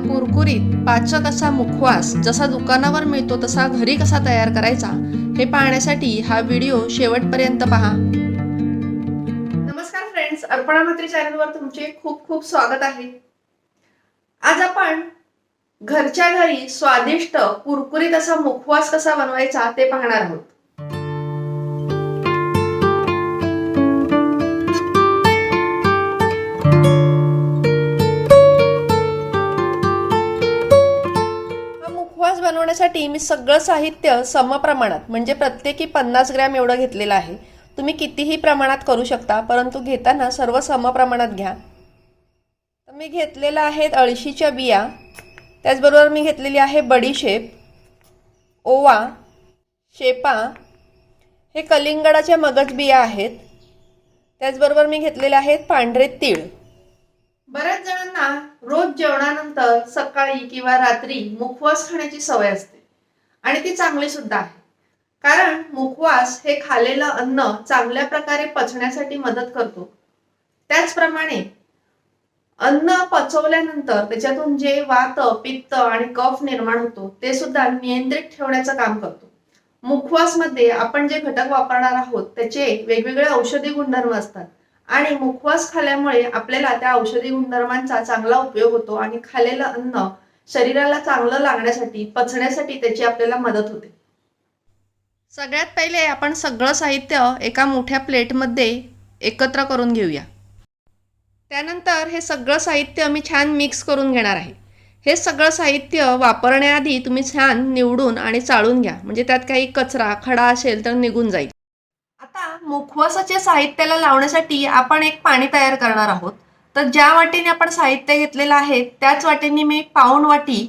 कुरकुरीत पाचक असा मुखवास जसा दुकानावर मिळतो तसा घरी कसा तयार करायचा हे पाहण्यासाठी हा व्हिडिओ शेवटपर्यंत पहा. नमस्कार फ्रेंड्स अर्पणा मात्री चॅनलवर तुमचे खूप खूप स्वागत आहे. आज आपण घरच्या घरी स्वादिष्ट कुरकुरीत असा मुखवास कसा बनवायचा ते पाहणार आहोत. बनवण्यासाठी मी सगळं साहित्य समप्रमाणात म्हणजे प्रत्येकी पन्नास ग्रॅम एवढं घेतलेलं आहे. तुम्ही कितीही प्रमाणात करू शकता परंतु घेताना सर्व समप्रमाणात घ्या. तर मी घेतलेलं आहेत अळशीच्या बिया. त्याचबरोबर मी घेतलेली आहे बडीशेप ओवा शेपा. हे कलिंगडाच्या मगज बिया आहेत. त्याचबरोबर मी घेतलेले आहेत पांढरे तीळ. बऱ्याच जणांना रोज जेवणानंतर सकाळी किंवा रात्री मुखवास खाण्याची सवय असते. आणि ती चांगली सुद्धा आहे. कारण मुखवास हे खालेलं अन्न चांगल्या प्रकारे पचण्यासाठी मदत करतो. त्याचप्रमाणे अन्न पचवल्यानंतर त्याच्यातून जे वात पित्त आणि कफ निर्माण होतो ते सुद्धा नियंत्रित ठेवण्याचं काम करतो. मुखवासमध्ये आपण जे घटक वापरणार आहोत त्याचे वेगवेगळे औषधी गुणधर्म असतात. आणि मुखवास खाल्यामुळे आपल्याला त्या औषधी गुणधर्मांचा चांगला उपयोग होतो आणि खाल्लेलं अन्न शरीराला चांगलं लागण्यासाठी पचण्यासाठी त्याची आपल्याला मदत होते. सगळ्यात पहिले आपण सगळं साहित्य एका मोठ्या प्लेटमध्ये एकत्र करून घेऊया. त्यानंतर हे सगळं साहित्य मी छान मिक्स करून घेणार आहे. हे सगळं साहित्य वापरण्याआधी तुम्ही छान निवडून आणि चाळून घ्या. म्हणजे त्यात काही कचरा खडा असेल तर निघून जाईल. मुखवासाच्या साहित्याला लावण्यासाठी आपण एक पाणी तयार करणार आहोत. तर ज्या वाटीने आपण साहित्य घेतलेलं आहे त्याच वाटीने मी पाऊण वाटी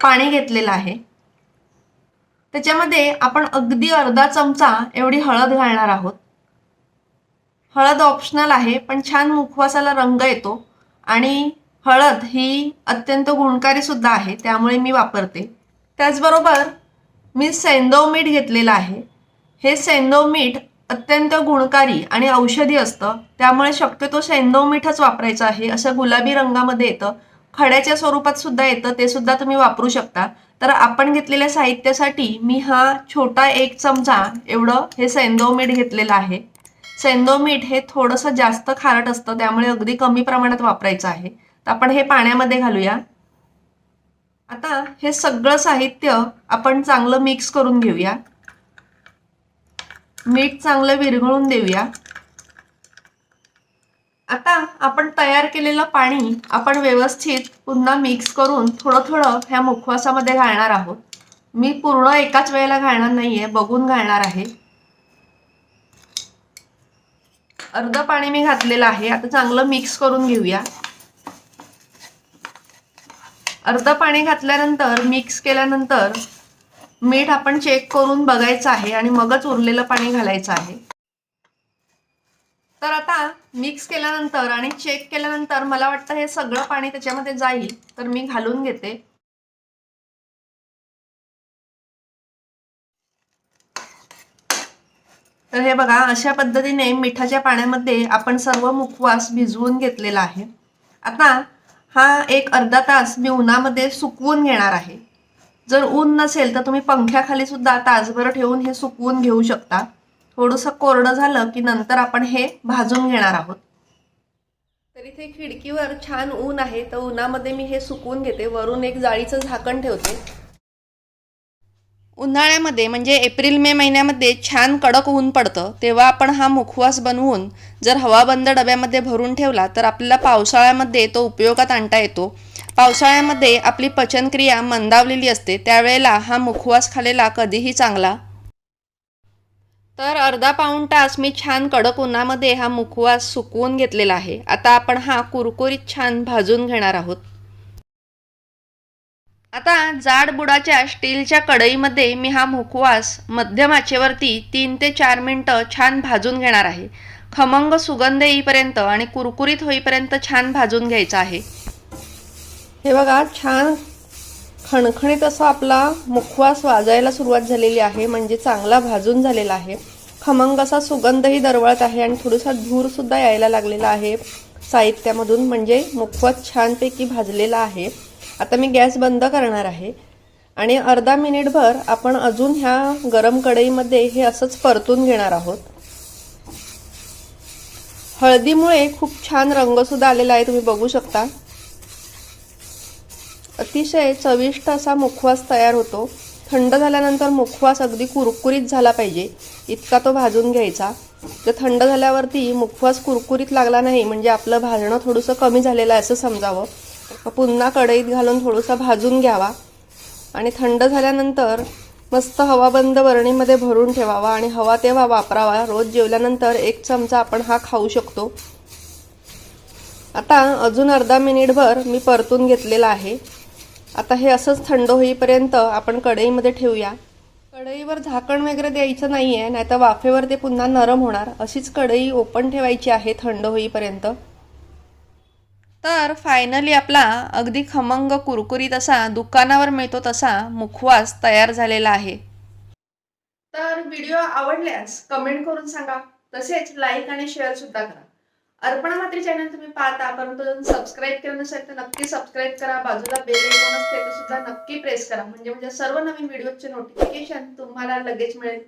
पाणी घेतलेलं आहे. त्याच्यामध्ये आपण अगदी अर्धा चमचा एवढी हळद घालणार आहोत. हळद ऑप्शनल आहे पण छान मुखवासाला रंग येतो आणि हळद ही अत्यंत गुणकारी सुद्धा आहे त्यामुळे मी वापरते. त्याचबरोबर मी सेंदव मीठ घेतलेलं आहे. हे सेंदव मीठ अत्यंत गुणकारी आणि औषधी असतं. त्यामुळे शक्यतो शेंदव मीठच वापरायचं आहे. असं गुलाबी रंगामध्ये येतं. खड्याच्या स्वरूपात सुद्धा येतं. ते सुद्धा तुम्ही वापरू शकता. तर आपण घेतलेल्या साहित्यासाठी मी हा छोटा एक चमचा एवढं हे सेंदव मीठ घेतलेलं आहे. सेंदव मीठ हे थोडंसं जास्त खारट असतं. त्यामुळे अगदी कमी प्रमाणात वापरायचं आहे. तर आपण हे पाण्यामध्ये घालूया. आता हे सगळं साहित्य आपण चांगलं मिक्स करून घेऊया. मीठ चांगलं विरघळून देऊया. आता आपण तयार केलेलं पाणी आपण व्यवस्थित पुन्हा मिक्स करून थोडं थोडं ह्या मुखवासामध्ये घालणार आहोत. मी पूर्ण एकाच वेळेला घालणार नाहीये बघून घालणार आहे. अर्ध पाणी मी घातलेलं आहे आता चांगलं मिक्स करून घेऊया. अर्ध पाणी घातल्यानंतर मिक्स केल्यानंतर मीठ आपण चेक करून बघायचं आहे आणि मगच उरलेलं पाणी घालायचं आहे. तर आता मिक्स केल्यानंतर आणि चेक केल्यानंतर मला वाटतं हे सगळं पाणी त्याच्यामध्ये जाईल. तर मी घालून घेते. तर हे बघा अशा पद्धतीने मिठाच्या पाण्यामध्ये आपण सर्व मुखवास भिजवून घेतलेला आहे. आता हा एक अर्धा तास मी उन्हामध्ये सुकवून घेणार आहे. जर ऊन नसेल तर तुम्ही पंख्याखाली सुद्धा तासभर ठेवून हे सुकवून घेऊ शकता. थोडंसं कोरडं झालं की नंतर आपण हे भाजून घेणार आहोत. तर इथे खिडकीवर छान ऊन आहे. तर उन्हामध्ये मी हे सुकवून घेते. वरून एक जाळीचं झाकण ठेवते. उन्हाळ्यामध्ये म्हणजे एप्रिल मे महिन्यामध्ये छान कडक ऊन पडतं. तेव्हा आपण हा मुखवास बनवून जर हवाबंद डब्यामध्ये भरून ठेवला तर आपल्याला पावसाळ्यामध्ये तो उपयोगात आणता येतो. पावसाळ्यामध्ये आपली पचनक्रिया मंदावलेली असते त्यावेळेला हा मुखवास खालेला कधीही चांगला. तर अर्धा पाऊण तास मी छान कडक उन्हामध्ये हा मुखवास सुकवून घेतलेला आहे. आता आपण हा कुरकुरीत छान भाजून घेणार आहोत. आता जाड बुडाच्या स्टीलच्या कढईमध्ये मी हा मुखवास मध्यम आचेवरती तीन ते चार मिनटं छान भाजून घेणार आहे. खमंग सुगंध येईपर्यंत आणि कुरकुरीत होईपर्यंत छान भाजून घ्यायचा आहे. हे बघा छान खणखणीत असा आपला मुखवास वाजायला सुरुवात झालेली आहे म्हणजे चांगला भाजून झालेला आहे. खमंग असा सुगंधही दरवळत आहे आणि थोडासा धूरसुद्धा यायला लागलेला आहे साहित्यामधून म्हणजे मुखवास छानपैकी भाजलेला आहे. आता मी गॅस बंद करणार आहे. आणि अर्धा मिनिटभर आपण अजून ह्या गरम कढईमध्ये हे असंच परतून घेणार आहोत. हळदीमुळे खूप छान रंगसुद्धा आलेला आहे तुम्ही बघू शकता. अतिशय चविष्ट असा मुखवास तयार होतो. थंड झाल्यानंतर मुखवास अगदी कुरकुरीत झाला पाहिजे. इतका तो भाजून घ्यायचा. तर थंड झाल्यावरती मुखवास कुरकुरीत लागला नाही म्हणजे आपलं भाजणं थोडंसं कमी झालेलं आहे असं समजावं. मग पुन्हा कढईत घालून थोडंसं भाजून घ्यावा. आणि थंड झाल्यानंतर मस्त हवाबंद बरणीमध्ये भरून ठेवावा आणि हवा तेव्हा वापरावा. रोज जेवल्यानंतर एक चमचा आपण हा खाऊ शकतो. आता अजून अर्धा मिनिटभर मी परतून घेतलेला आहे. आता हे असंच थंड होईपर्यंत आपण कढईमध्ये ठेवूया. कढईवर झाकण वगैरे द्यायचं नाही आहे नाहीतर वाफेवर ते पुन्हा नरम होणार. अशीच कढई ओपन ठेवायची आहे थंड होईपर्यंत. तर फायनली आपला अगदी खमंग कुरकुरीत असा दुकानावर मिळतो तसा मुखवास तयार झालेला आहे. तर व्हिडिओ आवडल्यास कमेंट करून सांगा. तसेच लाईक आणि शेअर सुद्धा करा. अर्पणा मात्री चॅनल तुम्ही पाहता परंतु सबस्क्राईब केलं नसेल तर नक्की सबस्क्राईब करा. बाजूला बेल आयकॉन असते ते सुद्धा नक्की प्रेस करा. म्हणजे म्हणजे सर्व नवीन व्हिडिओचे नोटिफिकेशन तुम्हाला लगेच मिळेल.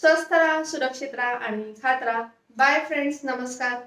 स्वस्त राहा सुरक्षित राहा आणि खात राहा. बाय फ्रेंड्स नमस्कार.